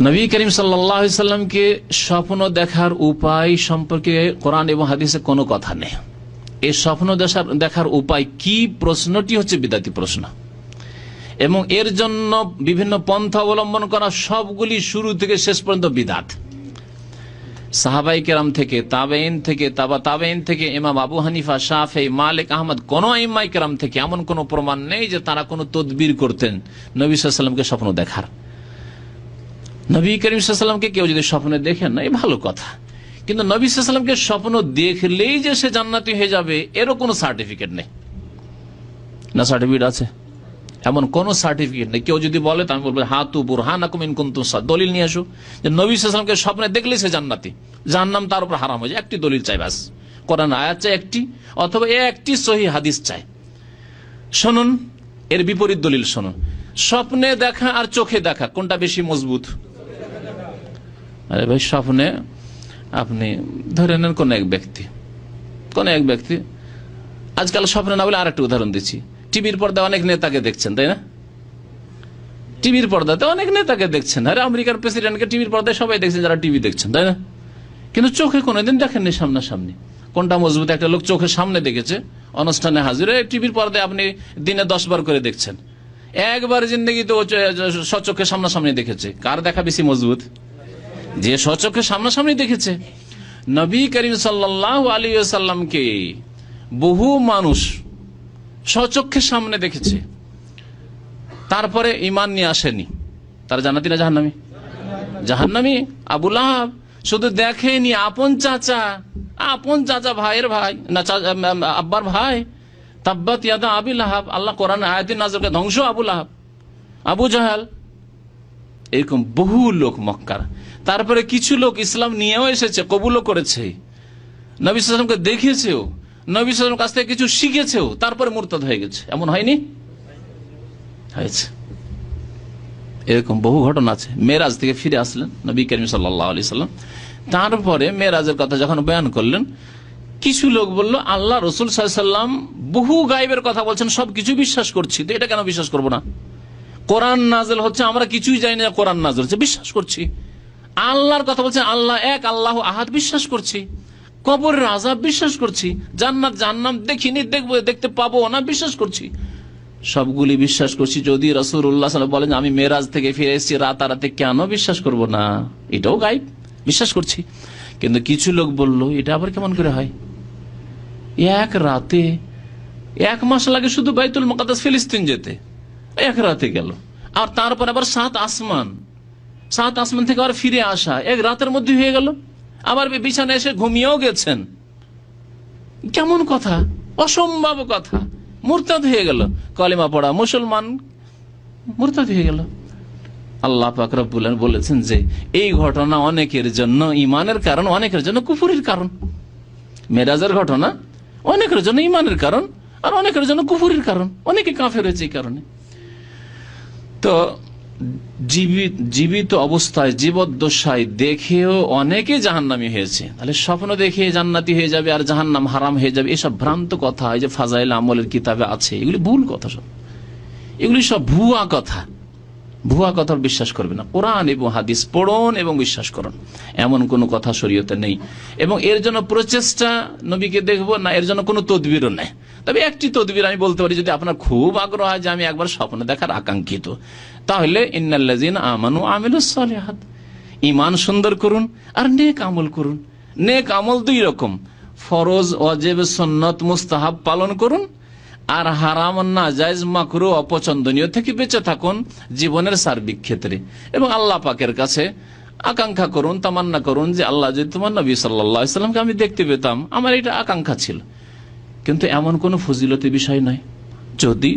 নবী করিম সাল্লামকে স্বপ্ন দেখার উপায় সম্পর্কে কোরআন এবং হাদিসে কোনো কথা নেই। এই স্বপ্ন দেখার- উপায় কি? প্রশ্নটি হচ্ছে বিদাতি প্রশ্ন। এবং এর জন্য বিভিন্ন পন্থা অবলম্বন করা সবগুলি শুরু থেকে শেষ পর্যন্ত বিদাত। সাহাবাই কেরাম থেকে তাবেইন থেকে, তাবা তাবেইন থেকে, ইমাম আবু হানিফা শাফে মালিক, আহমদ, কোন ইমাই কেরাম থেকে এমন কোন প্রমাণ নেই যে তারা কোনো তদবির করতেন নবী সাল্লামকে স্বপ্ন দেখার। নবী করিম সাল্লামকে কেউ যদি স্বপ্নে দেখেন না, এই ভালো কথা। কিন্তু নবী সাল্লামকে স্বপ্ন দেখলেই যে সে জান্নাতি হয়ে যাবে, এরও কোনো সার্টিফিকেট নেই। না সার্টিফিকেট আছে? এমন কোন সার্টিফিকেট নেই। কেউ যদি বলে তো আমি বলব, হাতু বুরহান দলিল নিয়ে আসো যে নবী সাল্লামকে স্বপ্নে দেখলে সে জান্নাতি। জান্নাম তার উপর হারাম হয়ে যায়। একটি দলিল চাই বাস। কোরআন আয়াত চাই একটি, অথবা এ একটি সহি হাদিস চাই। শুনুন, এর বিপরীত দলিল শুনুন। স্বপ্নে দেখা আর চোখে দেখা, কোনটা বেশি মজবুত? আরে ভাই, স্বপ্নে আপনি ধরে নেন কোন এক ব্যক্তি, কোন এক ব্যক্তি, আজকাল স্বপ্নে না বলে আর একটা উদাহরণ দিচ্ছি। টিভির পর্দায় অনেক নেতাকে দেখছেন, তাই না? টিভির পর্দাতে অনেক নেতাকে দেখছেন। আরে আমেরিকার প্রেসিডেন্টকে টিভির পর্দায় সবাই দেখছেন যারা টিভি দেখছেন, তাই না? কিন্তু চোখে কোনোদিন দেখেননি সামনাসামনি। কোনটা মজবুত, একটা লোক চোখের সামনে দেখেছে, অনুষ্ঠানে হাজির হয়ে টিভির পর্দায় আপনি দিনে দশ বার করে দেখছেন। একবার জিন্দগি তো সচক্ষে সামনাসামনি দেখেছে। কার দেখা বেশি মজবুত? যে সচক্ষে সামনাসামনি দেখেছে। নবী করিম সাল্লাহ আলী সাল্লামকে বহু মানুষ সচক্ষে সামনে দেখেছে। তারপরে ইমান নিয়ে আসেনি। তারা জানাতি না জাহান্নামি? জাহান্নামি? আবুল আহাব শুধু দেখেনি আপন চাচা আপন চাচা ভাইয়ের ভাই, না আব্বার ভাই। তাব্বাত ইয়াদা আবিল আহাব আল্লাহ কোরআন আয়াতিন নাজরকে ধ্বংস আবুল আহাব আবু জাহাল এরকম বহু লোক মক্কার। তারপরে কিছু লোক ইসলাম নিয়েও এসেছে, কবুলও করেছে। নবী সালামকে দেখেছেও, নবী সালাম কাছ থেকে কিছু শিখেছেও, তারপরে মুরতাদ হয়ে গেছে। এমন হয়নি? হয়েছে। এরকম বহু ঘটনা আছে। মেরাজ থেকে ফিরে আসলেন নবী করিম আলি সাল্লাম তারপরে মেরাজের কথা যখন বয়ান করলেন, কিছু লোক বলল, আল্লাহ রসুল সাল্লাম বহু গাইবের কথা বলছেন সব কিছু বিশ্বাস করছি। তো এটা কেন বিশ্বাস করব না। কোরআন নাজেল হচ্ছে, আমরা কিছুই জানি না কোরআন নাজেল হচ্ছে। বিশ্বাস করছি। আল্লাহর কথা বলছে, আল্লাহ এক, আল্লাহ আহাদ বিশ্বাস করছি। কবরের আজাব বিশ্বাস করছি। জান্নাত জান্নাম দেখিনি, দেখব, দেখতে পাবো না, বিশ্বাস করছি। সবগুলি বিশ্বাস করছি। যদি রসুল্লাহ বলেন, আমি মেরাজ থেকে ফিরে এসেছি রাতারাতে, কেন বিশ্বাস করব না? এটাও গাইব, বিশ্বাস করছি। কিন্তু কিছু লোক বলল, এটা আবার কেমন করে হয়? এক রাতে, এক মাস লাগে শুধু বাইতুল মকাদাস ফিলিস্তিন যেতে। এক রাতে গেল। আর তারপর আবার সাত আসমান। সাত আসমান থেকে আবার ফিরে আসা। এক রাতের মধ্যে হয়ে গেল। আবার বিছানায় এসে ঘুমিয়েও গেছেন। কেমন কথা? অসম্ভব কথা। মুরতাদ হয়ে গেল। কলিমা পড়া মুসলমান মুরতাদ হয়ে গেল। আল্লাহ পাকরবুল বলেছেন যে, এই ঘটনা অনেকের জন্য ইমানের কারণ, অনেকের জন্য কুফুরির কারণ। মেরাজের ঘটনা, অনেকের জন্য ইমানের কারণ, আর অনেকের জন্য কুফুরির কারণ। অনেকে কাফের হয়েছে এই কারণে। তো জীবিত জীবিত অবস্থায়, জীবদ্দশায় দেখেও অনেকে জাহান্নামি হয়েছে। তাহলে স্বপ্ন দেখে জান্নাতি হয়ে যাবে আর জাহান্নাম হারাম হয়ে যাবে, এসব ভ্রান্ত কথা যে ফাজাইল আমলের কিতাবে আছে, এগুলি ভুল কথা সব। এগুলি সব ভুয়া কথা। ভুয়া কথা বিশ্বাস করবে না। কোরআন এবং হাদিস পড়ুন এবং বিশ্বাস করুন। এমন কোনো কথা শরীয়তে নেই। এবং এর জন্য প্রচেষ্টা নবীকে দেখব না, এর জন্য কোনো তদবিরও নেই। তবে একটি তদবির আমি বলতে পারি, যদি আপনার খুব আগ্রহ হয় যে আমি একবার স্বপ্ন দেখার আকাঙ্ক্ষিত, তাহলে ইন্নাল্লাজিন আমানু আমিলুসালিহাত ইমান সুন্দর করুন আর নেক আমল করুন। নেক আমল দুই রকম। ফরজ অজেব সন্নত, মুস্তাহাব পালন করুন আর হারাম না জায়জ মাকরু, অপছন্দনীয় থেকে বেঁচে থাকুন জীবনের সার্বিক ক্ষেত্রে। এবং আল্লাহ পাকের কাছে আকাঙ্ক্ষা করুন, তামান্না করুন যে আল্লাহ যদি তোমার নবী সাল্লামকে আমি দেখতে পেতাম, আমার এটা আকাঙ্ক্ষা ছিল। কিন্তু এমন কোনো ফজিলতি বিষয় নয়। যদি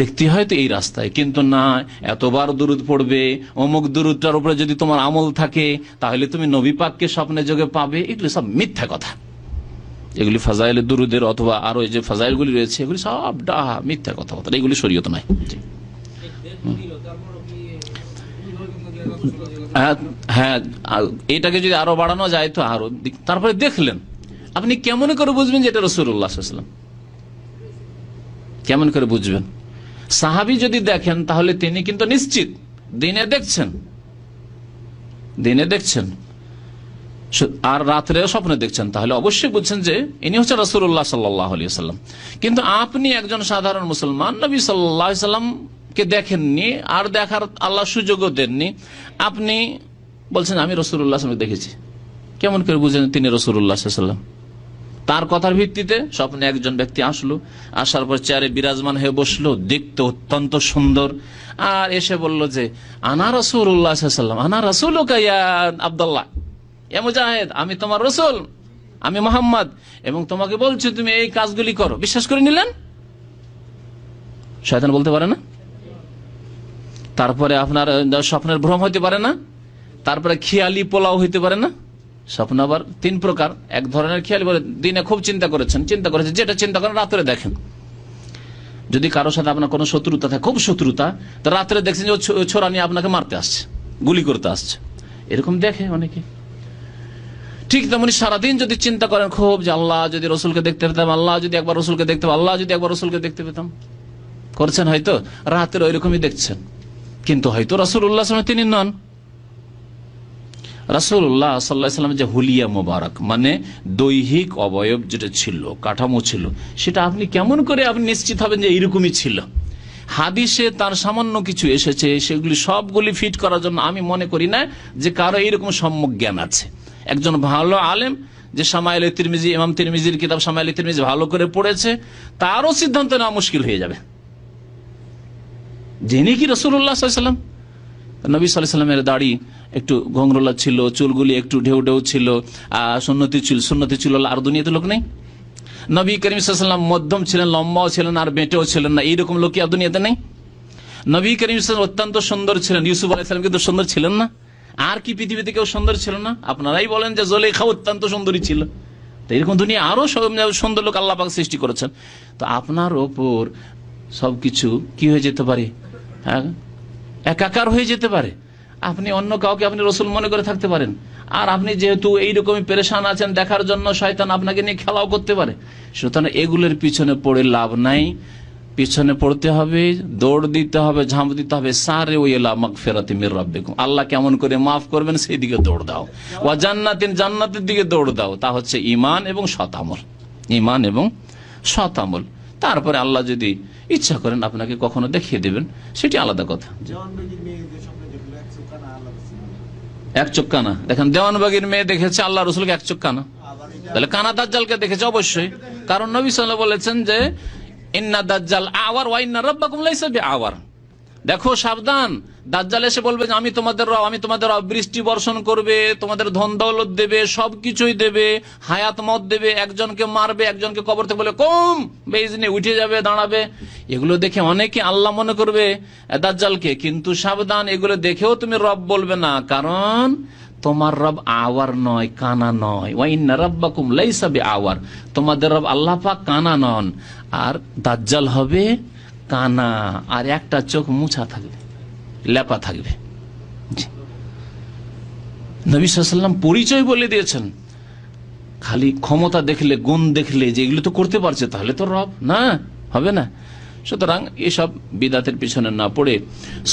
দেখতে হয় তো এই রাস্তায়। কিন্তু না এতবার দূরত পড়বে অমুক দূরটার উপরে যদি তোমার আমল থাকে তাহলে তুমি নবী পাককে স্বপ্নে যোগে পাবে। এগুলি সব মিথ্যা কথা। এগুলি ফাজাইল দুরুদের অথবা আরও যে ফাজাইলগুলি রয়েছে এগুলি সব ডাহা মিথ্যা কথা কথা এগুলি শরীয়ত নয়। হ্যাঁ, হ্যাঁ এটাকে যদি আরও বাড়ানো যায় তো আরও তারপরে দেখলেন। আপনি কেমন করে বুঝবেন যে এটা রসুল্লাহাম কেমন করে বুঝবেন? সাহাবি যদি দেখেন, তাহলে তিনি কিন্তু নিশ্চিত। দিনে দেখছেন। দিনে দেখছেন। আর রাত্রে স্বপ্নে দেখছেন। তাহলে অবশ্যই বুঝছেন যে ইনি হচ্ছে রসুল্লাহ সাল্লাহ আলিয়া সাল্লাম কিন্তু আপনি একজন সাধারণ মুসলমান, নবী সাল্লাহ সাল্লামকে দেখেননি আর দেখার আল্লাহ সুযোগও দেননি, আপনি বলছেন, আমি রসুল্লাহ দেখেছি। কেমন করে বুঝেন তিনি রসুল্লাহ সাল্লাম তার কথার ভিত্তিতে স্বপ্নে একজন ব্যক্তি আসলো, আসার পর চেয়ারে বিরাজমান হয়ে বসল, দেখতে অত্যন্ত সুন্দর। আর এসে বলল যে, আনা রসুল্লাহ সাল্লাম আনা রসুল আবদুল্লাহ? এ মুজাহেদ, আমি তোমার রসুল, আমি মোহাম্মদ, এবং তোমাকে বলছি তুমি এই কাজগুলি করো। বিশ্বাস করে নিলেন? শয়তান বলতে পারে না? তারপরে আপনার, স্বপ্নের ভ্রম হইতে পারে না? তারপরে খেয়ালি পোলাও হইতে পারে না? স্বপ্ন আবার তিন প্রকার। এক ধরনের খেয়ালি বলে দিনে খুব চিন্তা করেছেন চিন্তা করেছেন যেটা চিন্তা করেন রাত্রে দেখেন। যদি কারোর সাথে আপনার কোনো শত্রুতা থাকে, খুব শত্রুতা, তো রাত্রে দেখছেন যে ও ছো- নিয়ে আপনাকে মারতে আসছে, গুলি করতে আসছে। এরকম দেখে অনেকে। ঠিক তেমনি সারাদিন যদি চিন্তা করেন, খুব যে আল্লাহ যদি রসুলকে দেখতে পেতাম, আল্লাহ যদি একবার রসুলকে দেখতে আল্লাহ যদি একবার রসুলকে দেখতে পেতাম। করছেন হয়তো, রাতের ওইরকমই দেখছেন। কিন্তু হয়তো রসুল্লাহ তিনি নন। রাসুল্লাহ সাল্লাহাম যে হুলিয়া মোবারক মানে দৈহিক অবয়ব যেটা ছিল, কাঠামো ছিল, সেটা আপনি কেমন করে আপনি নিশ্চিত হবেন যে এইরকমই ছিল? হাদিসে তার সামান্য কিছু এসেছে, সেগুলি সবগুলি ফিট করার জন্য আমি মনে করি না যে কারও এইরকম সম্যক জ্ঞান আছে। একজন ভালো আলেম, যে সামাইল তিরমিজি, ইমাম তিরমিজির কিতাব সামাইল তিরমিজি ভালো করে পড়েছে, তারও সিদ্ধান্ত নেওয়া মুশকিল হয়ে যাবে। যিনি কি রসুল্লাহ সাল্লাম? নবী সাল্লামের দাড়ি একটু ঘংরলা ছিল, চুলগুলি একটু ঢেউ ঢেউ ছিল সুন্নতি ছিল সুন্নতি ছিল আর দুনিয়াতে লোক নেই। নবী করিম সাল্লাম মধ্যম ছিলেন, লম্বাও ছিলেন আর বেঁটেও ছিলেন না, এইরকম লোক কি আর দুনিয়াতে নেই। নবী করিম অত্যন্ত সুন্দর ছিলেন, ইউসুফ আলাইসালাম কিন্তু সুন্দর ছিলেন না। আর কি পৃথিবীতে কেউ সুন্দর ছিল না? আপনারাই বলেন যে জলেখা অত্যন্ত সুন্দরী ছিল। তো এরকম দুনিয়া আরও সব- সুন্দর লোক আল্লাপাক সৃষ্টি করেছেন। তো আপনার ওপর সবকিছু কি হয়ে যেতে পারে? হ্যাঁ? একাকার হয়ে যেতে পারে। আপনি অন্য কাউকে আপনি রসুল মনে করে থাকতে পারেন। আর আপনি যেহেতু এইরকমই পেরেশান আছেন দেখার জন্য শয়তান আপনাকে নিয়ে খেলাও করতে পারে। সুতরাং এগুলোর পিছনে পড়ে লাভ নাই। পিছনে পড়তে হবে, দৌড় দিতে হবে, ঝাঁপ দিতে হবে। সারে ওই এলা ফেরাতে মির রাব্বিকুম। আল্লাহ কেমন করে মাফ করবেন সেই দিকে দৌড় দাও। ও জান্নাতিন, জান্নাতের দিকে দৌড় দাও। তা হচ্ছে ইমান এবং শতামল ইমান এবং শতামল তারপরে আল্লাহ যদি ইচ্ছা করেন আপনাকে কখনো দেখিয়ে দেবেন সেটি আলাদা কথা। এক চোখ কানা আল্লাহ রসুল। এক চোখ কানা। দেখেন দেওয়ানবাগির মেয়ে দেখেছে আল্লাহ রসুলকে এক চোখ কানা। তাহলে কানা দাজ্জালকে দেখেছে অবশ্যই। কারণ নবী সাল্লাহ বলেছেন যে ইন্না দাজ্জাল আওয়ার ওয়া ইন্না রাব্বাকুম লাইসা বিআওয়ার। দেখো, সাবধান। দাজ্জাল এসে বলবে যে, আমি তোমাদের রব, আমি তোমাদের রব। বৃষ্টি বর্ষণ করবে, তোমাদের ধন দৌলত দেবে, সবকিছুই দেবে, হায়াত মত দেবে, একজনকে মারবে, একজনকে কবর থেকে বলে, কম, বেইজনে, উঠে যাবে, দাঁড়াবে। এগুলো দেখে অনেকে আল্লাহ মনে করবে দাজ্জালকে। কিন্তু সাবধান, এগুলো দেখেও তুমি রব বলবে না, কারণ তোমার রব আওয়ার নয়, কানা নয়। ওয়াইন্না রব্বাকুম লাইসা আওয়ার তোমাদের রব আল্লাহ পাক কানা নন। আর দাজ্জাল হবে কানা আর একটা চোখ মুছা থাকবে, লেপা থাকবে। নবী সাল্লাম পরিচয় বলে দিয়েছেন, খালি ক্ষমতা দেখলে, গুণ দেখলে যে এগুলো তো করতে পারছে, তাহলে তো রব, না, হবে না। সুতরাং এসব বিদাতের পিছনে না পড়ে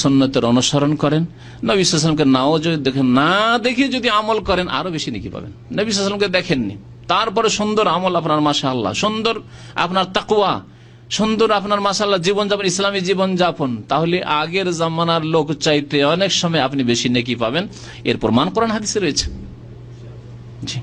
সন্ন্যতের অনুসরণ করেন। নবী সাল্লামকে নাও যদি দেখেন, না দেখে যদি আমল করেন, আরও বেশি নাকি পাবেন। নবী সাল্লামকে দেখেননি। তারপরে সুন্দর আমল আপনার মাসা আল্লাহ সুন্দর আপনার তাকুয়া সুন্দর আপনার মাসাল্লাহ জীবনযাপন, ইসলামী জীবনযাপন। তাহলে আগের জামানার লোক চাইতে অনেক সময় আপনি বেশি নেকি পাবেন। এর প্রমাণ করেন হাদিসে রয়েছে। জি।